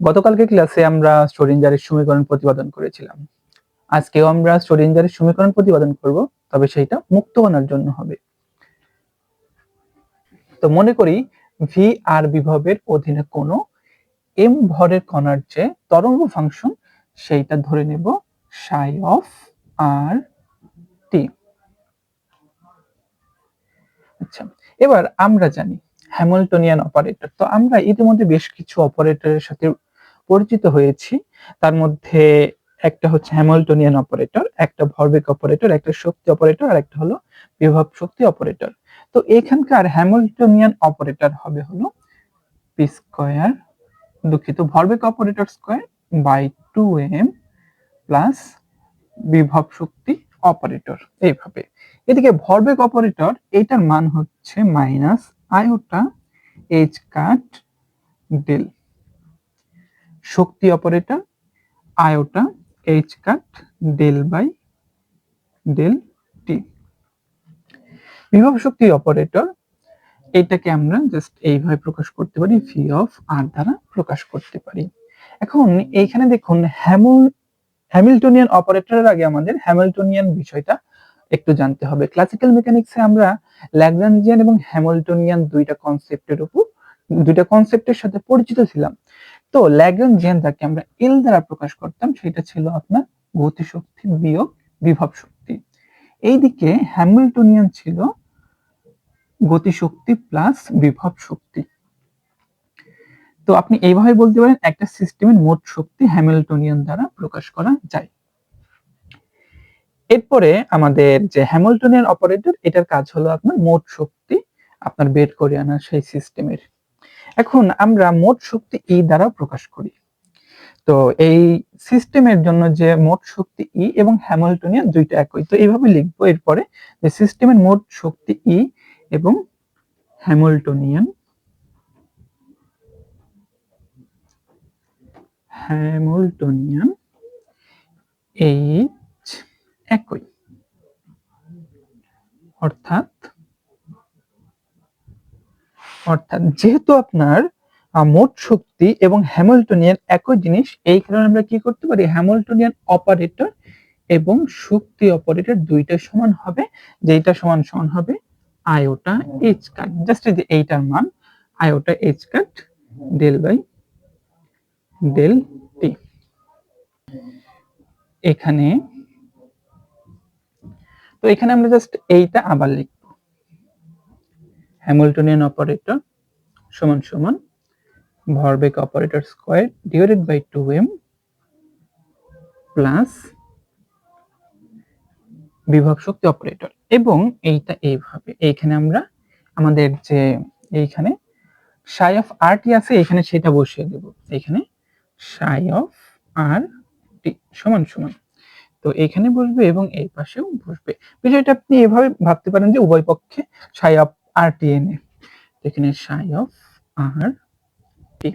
গতকালকে ক্লাসে আমরা স্টোরিঞ্জারের সমীকরণ প্রতিপাদন করেছিলাম। আজকেও আমরা স্টোরিঞ্জারের সমীকরণ প্রতিপাদন করব, তবে সেইটা মুক্ত কণার জন্য হবে। তো মনে করি ভি আর বিভবের অধীনে কোনো এম ভরের কণার যে তরঙ্গ ফাংশন সেইটা ধরে নেব সাই অফ আর টি আচ্ছা এবার আমরা জানি হ্যামিল্টনিয়ান অপারেটর তো আমরা ইতিমধ্যে বেশ কিছু অপারেটরের সাথে পরিচিত হয়েছি, তার মধ্যে একটা হচ্ছে হ্যামিল্টনিয়ান অপারেটর একটা ভরবেগ অপারেটর একটা শক্তি অপারেটর আর একটা হলো বিভব শক্তি অপারেটর তো এখানকার হ্যামিল্টনিয়ান অপারেটর হবে হলো পি স্কয়ার দুঃখিত ভরবেগ operator square by two M plus বিভব শক্তি অপারেটর এইভাবে। এদিকে ভরবেগ অপারেটর এটার মান হচ্ছে minus iota H cut del Shakti operator, iota H cut del by del T বিভব শক্তি অপারেটর, এটাকে আমরা জাস্ট এইভাবে প্রকাশ করতে পারি ভি অফ আর দ্বারা প্রকাশ করতে পারি। এখন এইখানে দেখুন হ্যামুল হ্যামিল্টনিয়ান অপারেটরের আগে আমাদের হ্যামিল্টনিয়ান বিষয়টা একটু জানতে হবে। ক্লাসিক্যাল মেকানিক্সে আমরা ল্যাগ্রাঞ্জিয়ান এবং হ্যামিল্টনিয়ান দুইটা কনসেপ্টের উপর দুইটা কনসেপ্টের সাথে পরিচিত ছিলাম। তো ল্যাগ্রাঞ্জিয়ান যাকে আমরা এল দ্বারা প্রকাশ করতাম, সেটা ছিল আপনার গতিশক্তি বিয়োগ বিভব শক্তি। এইদিকে হ্যামিল্টনিয়ান ছিল গতিশক্তি প্লাস বিভব শক্তি। তো আপনি এইভাবে বলতে পারেন, একটা সিস্টেমের মোট শক্তি হ্যামিল্টনিয়ান দ্বারা প্রকাশ করা যায়। এরপরে আমাদের যে হ্যামিল্টনিয়ান অপারেটর এটার কাজ হলো আপনার মোট শক্তি আপনার বের করে আনা সেই সিস্টেমের এখন আমরা মোট শক্তি ই দ্বারা প্রকাশ করি। তো এই সিস্টেমের জন্য যে মোট শক্তি ই এবং হ্যামিল্টনিয়ান দুইটা একই। তো এইভাবে লিখব এরপরে যে সিস্টেমের মোট শক্তি ই এবং হ্যামিল্টনিয়ান হ্যামিল্টনিয়ান এইচ একই। অর্থাৎ অর্থাৎ যেহেতু আপনার মোট শক্তি এবং হ্যামিল্টনিয়ান একই জিনিস, এই কারণে আমরা কি করতে পারি? হ্যামিল্টনিয়ান অপারেটর এবং শক্তি অপারেটর দুইটা সমান হবে যেটা সমান সমান হবে আয়োটা এইচ কাট জাস্ট এই যে এইটার মান iota H cut del by del T এখানে, তো এখানে আমরা জাস্ট এইটা আবার লিখব। হ্যামিল্টনিয়ান অপারেটর সমান সমান ভরবেগ operator square divided by two M plus বিভব শক্তি অপারেটর এবং এইটা এইভাবে, এইখানে আমরা আমাদের যে এইখানে সাই অফ আর টি আছে এখানে সেটা বসিয়ে দেব। এখানে সাই অফ আর টি সমান সমান। তো এখানে বসবে এবং এই পাশেও বসবে। বিষয়টা আপনি এভাবে ভাবতে পারেন যে উভয় পক্ষে সাই অফ আর টি এনে এখানে সাই অফ আর টি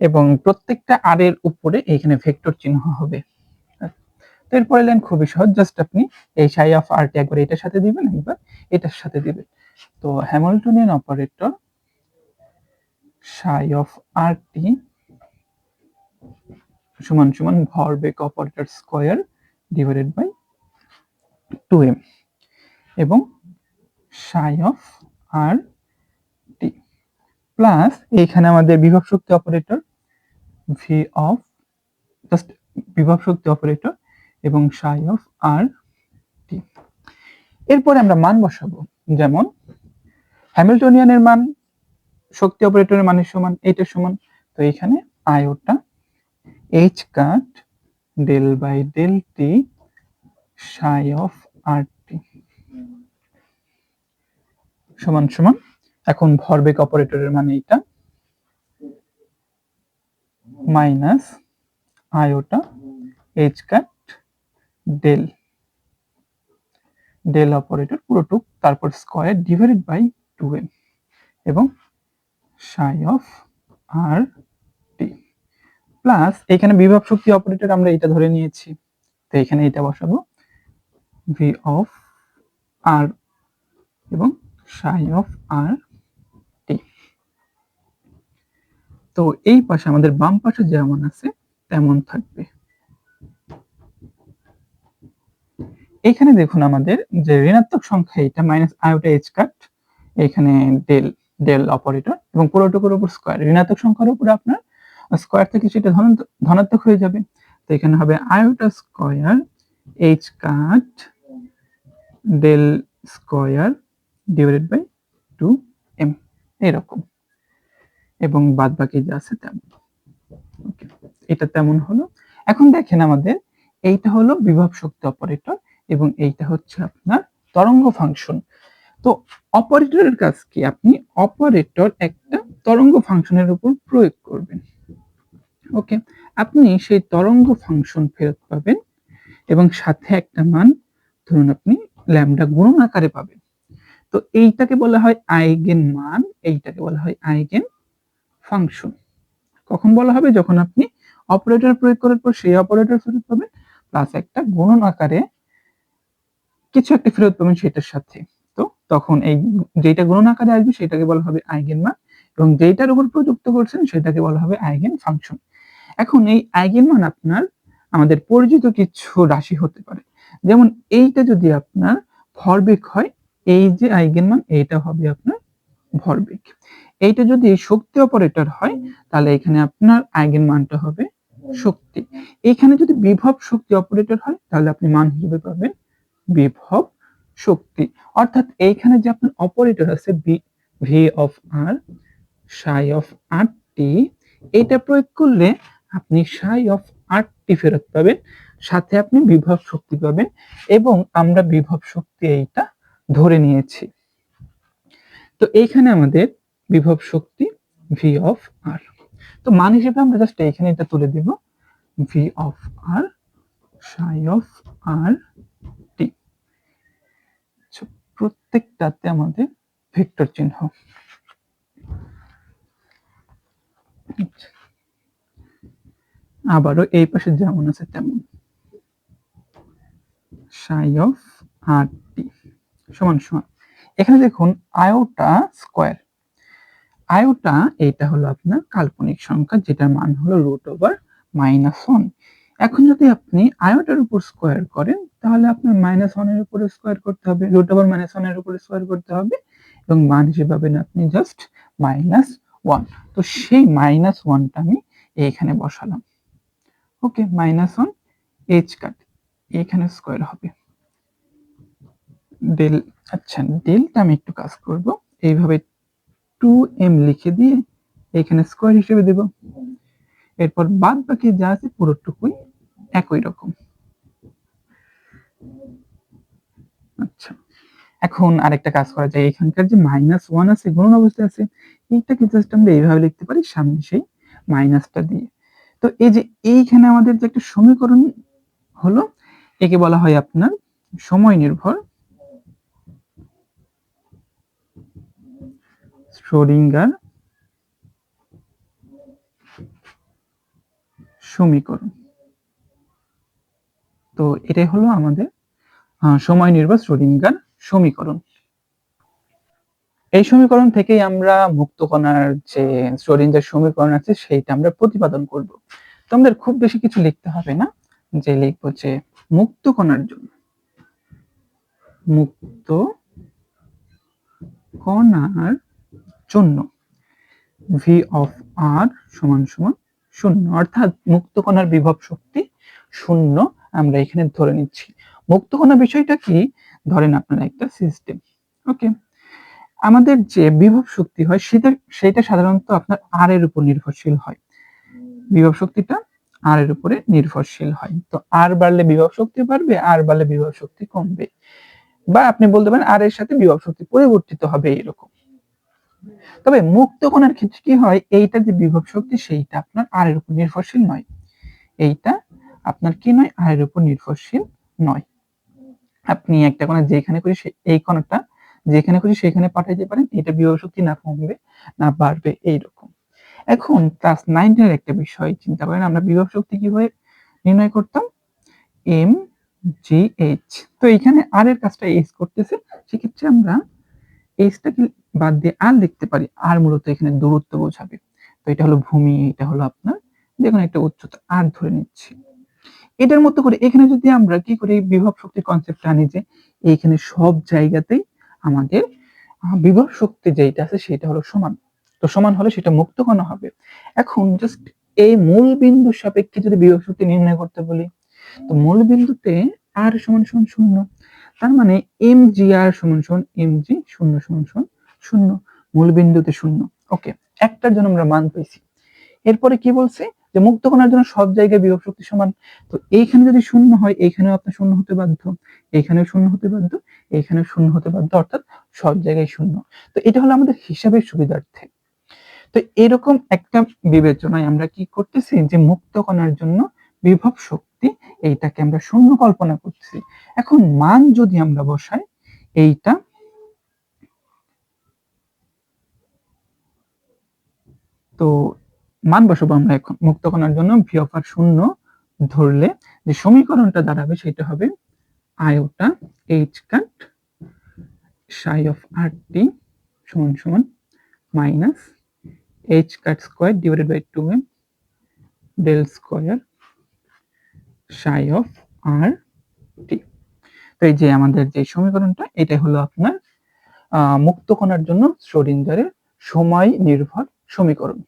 এবং প্রত্যেকটা আর এর উপরে এখানে ভেক্টর চিহ্ন হবে। তো এরপরে লাইন খুবই সহজ জাস্ট আপনি এই সাই অফ আর টি একবার এটার সাথে দিবেন, একবার এটার সাথে দিবেন। তো Hamiltonian operator psi of r T সমান সমান ভরবেগ operator square divided by two M এবং psi of R T plus এইখানে আমাদের বিভব শক্তি অপারেটর ভি অফ জাস্ট বিভব শক্তি অপারেটর এবং সাই অফ আর টি এরপরে আমরা মান বসাবো, যেমন হ্যামিল্টনিয়ানের মান, শক্তি অপারেটরের মানের সমান, এইটার সমান, তো এখানে iota H cut del by del T psi of R টি সমান সমান। এখন ভরবেগ অপারেটরের মানে এটা minus iota H cut del del operator পুরোটুক তারপর square divided by two M এবং psi of R T plus এখানে বিভব শক্তি অপারেটর আমরা এটা ধরে নিয়েছি। তো এখানে এটা বসাবো। ভি অফ আর এবং সাই অফ আর টি। তো এই পাশে আমাদের বাম পাশে যেমন আছে, তেমন থাকবে। এখানে দেখুন আমাদের যে ঋণাত্মক সংখ্যা, এটা মাইনাস আয়োটা এইচ কাট এখানে ডেল ডেল অপারেটর এবং পুরোটুকুর উপর স্কোয়ার ঋণাত্মক সংখ্যার উপর আপনার স্কোয়ার থেকে সেটা ধনাত্মক হয়ে যাবে। তো এখানে হবে iota square H cut del square divided by two M এরকম। এবং বাদ বাকি যা আছে তেমন। এটা তেমন হলো। এখন দেখেন আমাদের এইটা হলো বিভব শক্তি অপারেটর এবং এইটা হচ্ছে আপনার তরঙ্গ ফাংশন তো অপারেটরের কাজ কি? আপনি অপারেটর একটা তরঙ্গ ফাংশনের উপর প্রয়োগ করবেন। ওকে আপনি সেই তরঙ্গ ফাংশন ফেরত পাবেন এবং সাথে একটা মান ধরুন আপনি ল্যামডা গুণন আকারে পাবেন। তো এইটাকে বলা হয় আইগেন মান, এইটাকে বলা হয় আইগেন ফাংশন। কখন বলা হবে? যখন আপনি অপারেটর প্রয়োগ করার পর সেই অপারেটর ফেরত পাবেন প্লাস একটা গুণন আকারে কিছু একটা ফেরত পাবেন সেটার সাথে। তো তখন এই যেটা গুণন আকারে আসবে, সেটাকে বলা হবে আইগেন মান এবং যেটার উপর প্রযুক্ত করছেন, সেটাকে বলা হবে আইগেন ফাংশন। এখন এই আইগেন মান আপনার, আমাদের পরিচিত কিছু রাশি হতে পারে। যেমন এইটা যদি আপনার ভরবেগ হয় এই যে আইগেন মান, এইটা হবে আপনার ভরবেগ। এইটা যদি শক্তি অপারেটর হয়, তাহলে এখানে আপনার আইগেন মানটা হবে শক্তি। এখানে যদি বিভব শক্তি অপারেটর হয়, তাহলে আপনি মান হিসেবে পাবেন বিভব শক্তি। অর্থাৎ এইখানে যে আপনার অপারেটর আছে V of R Sai of আর টি এটা প্রয়োগ করলে আপনি সাই অফ আর টি ফেরত পাবেন। সাথে আপনি বিভব শক্তি পাবেন এবং আমরা বিভব শক্তি এইটা ধরে নিয়েছি। তো এইখানে আমাদের বিভব শক্তি ভি অফ আর তো মান হিসেবে আমরা জাস্ট এইখানে এটা তুলে দিব। V of R Sai of আর টি প্রত্যেকটাতে আমাদের ভেক্টর চিহ্ন। আবারও এই পাশে যেমন আছে তেমন। সাই অফ আর টি সমান সমান। এখানে দেখুন, আয়োটা স্কোয়ার আয়োটা এইটা হলো আপনার কাল্পনিক সংখ্যা, যেটার মান হলো রুট ওভার মাইনাস ওয়ান এখন যদি আপনি আয়োটার উপর স্কোয়ার করেন, তাহলে আপনার মাইনাস ওয়ানের উপরে স্কোয়ার করতে হবে রুট ওভার মাইনাস ওয়ানের উপরে স্কোয়ার করতে হবে, এবং মান হিসেবে পাবেন আপনি জাস্ট মাইনাস ওয়ান তো সেই মাইনাস ওয়ানটা আমি এইখানে বসালাম। Okay minus one H cut এখানে স্কোয়ার হবে। ডেল আচ্ছা ডেলটা আমি একটু কাজ করব। এইভাবে টু এম লিখে দিয়ে এখানে স্কোয়ার হিসেবে দেব। এরপর বাদ বাকি যা আছে পুরোটুকুই একই রকম। আচ্ছা এখন আরেকটা কাজ করা যায়। এখানকার যে মাইনাস ওয়ান আছে, গুণন অবস্থায় আছে এইটাকে জাস্ট আমরা এইভাবে লিখতে পারি, সামনে সেই মাইনাসটা দিয়ে। তো এই যে এইখানে আমাদের যে একটা সমীকরণ হলো, একে বলা হয় আপনার সময় নির্ভর শ্রোডিঙ্গার সমীকরণ। তো এটাই হলো আমাদের সময় নির্ভর শ্রোডিঙ্গার সমীকরণ। এই সমীকরণ থেকেই আমরা মুক্ত কণার যে শ্রোডিঙ্গার সমীকরণ আছে, সেইটা আমরা প্রতিপাদন করব। তো আমাদের খুব বেশি কিছু লিখতে হবে না, যে লিখব যে মুক্ত কণার জন্য। মুক্ত কণার জন্য। ভি অফ আর সমান সমান শূন্য। অর্থাৎ মুক্ত কণার বিভব শক্তি শূন্য আমরা এখানে ধরে নিচ্ছি। মুক্ত কণা বিষয়টা কি? ধরেন আপনার একটা সিস্টেম ওকে আমাদের যে বিভব শক্তি হয়, সেটা সেটা সাধারণত আপনার আর এর উপর নির্ভরশীল হয়। বিভব শক্তিটা আর এর উপরে নির্ভরশীল হয়। তো আর বাড়লে বিভব শক্তি বাড়বে আর বাড়লে বিভব শক্তি কমবে। বা আপনি বলতে পারেন আর এর সাথে বিভব শক্তি পরিবর্তিত হবে এরকম। তবে মুক্ত কণার ক্ষেত্রে কি হয়? এইটা যে বিভব শক্তি, সেইটা আপনার আর এর উপর নির্ভরশীল নয়। এইটা আপনার কি নয়? আর এর উপর নির্ভরশীল নয়। আপনি একটা কণা যেখানে করি এই কণাটা যেখানে খুশি সেখানে পাঠাইতে পারেন, এটা বিভব শক্তি না কমবে, না বাড়বে, এইরকম। এখন ক্লাস নাইনের একটা বিষয় চিন্তা করেন, আমরা বিভব শক্তি কীভাবে নির্ণয় করতাম? এম জি এইচ তো এখানে আর এর কাজটা এইচ করতেছে, সেক্ষেত্রে আমরা এইচটাকে বাদ দিয়ে আর লিখতে পারি? আর মূলত এখানে দূরত্ব বোঝাবে। তো এটা হলো ভূমি, এটা হলো আপনার দেখুন একটা উচ্চতা। আর ধরে নিচ্ছি। এটার মতো করে এখানে যদি আমরা কি করি, বিভব শক্তির কনসেপ্ট আনি যে, এইখানে সব জায়গাতেই আমাদের বিভব শক্তি যেটা আছে সেটা হলো সমান। তো সমান হলে সেটা মুক্ত কণা হবে? এখন জাস্ট এই মূল বিন্দুর সাপেক্ষে যদি বিভব শক্তি নির্ণয় করতে বলি, তো মূল বিন্দুতে আর সমান সমান শূন্য। তার মানে এম জি আর সমান সমান এম জি শূন্য সমান সমান শূন্য মূল বিন্দুতে শূন্য। ওকে একটার জন্য আমরা মান পেয়েছি। এরপরে কি বলছে? যে মুক্ত কণার জন্য সব জায়গায় বিভব শক্তি সমান। তো এইখানে যদি শূন্য হয়, এইখানেও আপনার শূন্য হতে বাধ্য, এইখানেও শূন্য হতে বাধ্য, এইখানেও শূন্য হতে বাধ্য, অর্থাৎ সব জায়গায় শূন্য। তো এটা হলো আমাদের হিসাবের সুবিধার্থে। তো এরকম একটা বিবেচনায় আমরা কি করতেছি? যে মুক্ত কণার জন্য বিভব শক্তি এইটাকে আমরা শূন্য কল্পনা করতেছি এখন মান যদি আমরা বসাই, এইটা তো মান বসাবো আমরা এখন। মুক্ত কণার জন্য ভি অফ আর শূন্য ধরলে যে সমীকরণটা দাঁড়াবে সেটা হবে iota H cut Sai of আর টি সমান সমান minus H cut square divided by two M del square psi of R T. তো এই যে আমাদের যে সমীকরণটা এটা হলো আপনার মুক্ত কণার জন্য শ্রোডিঞ্জারের সময় নির্ভর সমীকরণ।